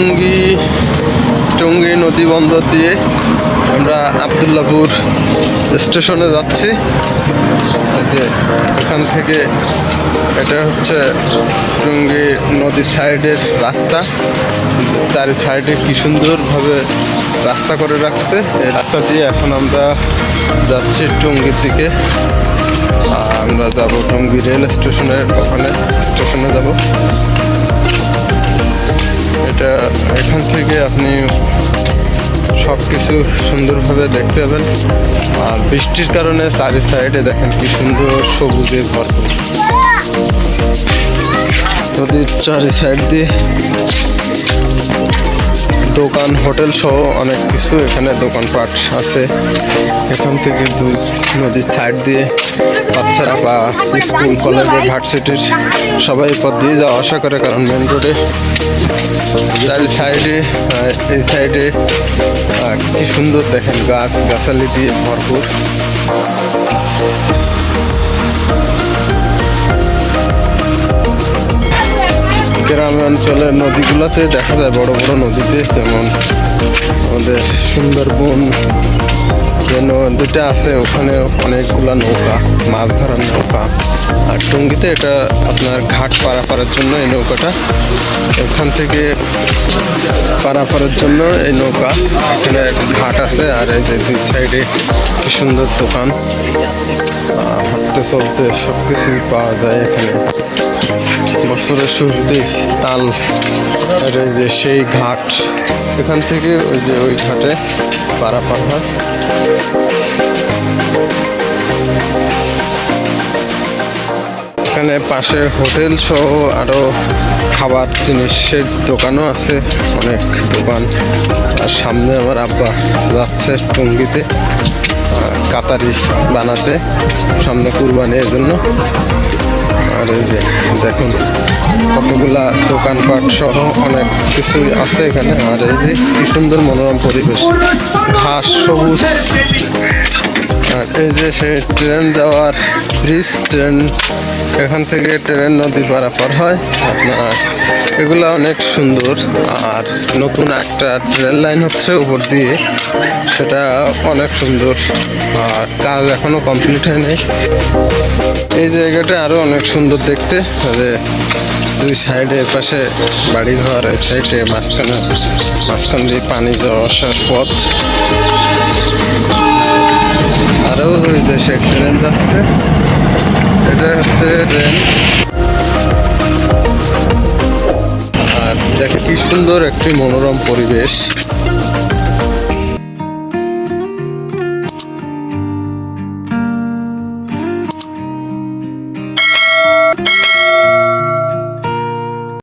টঙ্গী টঙ্গী নদী বন্দর দিয়ে আমরা আবদুল্লাপুর স্টেশনে যাচ্ছি। যে এখান থেকে এটা হচ্ছে টঙ্গী নদীর সাইডের রাস্তা। চারি সাইডে কি সুন্দরভাবে রাস্তা করে রাখছে। এই রাস্তা দিয়ে এখন আমরা যাচ্ছি টঙ্গীর দিকে। আমরা যাব টঙ্গী রেল স্টেশনের ওখানে, স্টেশনে যাব। এটা এখান থেকে আপনি সব কিছু সুন্দরভাবে দেখতে পাবেন। আর বৃষ্টির কারণে চারি সাইডে দেখেন কি সুন্দর সবুজে ভরপুর নদীর চারি সাইড দিয়ে দোকান, হোটেল সহ অনেক কিছু এখানে দোকানপাট আছে। এখান থেকে দুই নদীর সাইড দিয়ে বাচ্চারা বা স্কুল, কলেজের ভার্সিটির সবাই পথ দিয়ে যাওয়া আসা করে, কারণ মেন রোডে চারি সাইডে এই সাইডে কি সুন্দর দেখেন গাছ, গাছালি দিয়ে ভরপুর। গ্রাম অঞ্চলের নদীগুলোতে দেখা যায় বড় বড় নদীতে যেমন আমাদের সুন্দরবন যে নদীটা আছে, ওখানে অনেকগুলা নৌকা, মাছ ধরার নৌকা। টঙ্গিতে এটা আপনার ঘাট পারাপারের জন্য এই নৌকাটা। ওখান থেকে পারাপারের জন্য এই নৌকা। এখানে ঘাট আছে আর এই যে দুই সাইডে কি সুন্দর দোকান। হাঁটতে চলতে সব কিছুই পাওয়া যায় এখানে। বছরের শুরুতে তাল আর এই যে সেই ঘাট। এখান থেকে ওই যে ওই ঘাটে পারাপার হয়। এখানে পাশে হোটেল সহ আরও খাবার জিনিসের দোকানও আছে, অনেক দোকান। আর সামনে আমার আব্বা যাচ্ছে টঙ্গিতে কাতারি বানাতে, সামনে কুরবানির জন্য। আর এই যে দেখুন, কতগুলা দোকানপাট সহ অনেক কিছুই আছে এখানে। আর এই যে কি সুন্দর মনোরম পরিবেশ। ঘাস সবুজ এই যে সে ট্রেন যাওয়ার ব্রিজ ট্রেন এখান থেকে ট্রেন নদী পারাপার হয়। আপনার এগুলো অনেক সুন্দর। আর নতুন একটা ট্রেন লাইন হচ্ছে উপর দিয়ে। সেটা অনেক সুন্দর। আর কাজ এখনও কমপ্লিট হয়নি এই জায়গাটা আরও অনেক সুন্দর দেখতে। যে দুই সাইডে পাশে বাড়ি ঘর এই সাইডে মাঝখানে, মাঝখান দিয়ে পানি যাওয়া আসার পথ। আরও ওই ট্রেন যাচ্ছে এটা হচ্ছে ট্রেন আর দেখে কি সুন্দর একটি মনোরম পরিবেশ।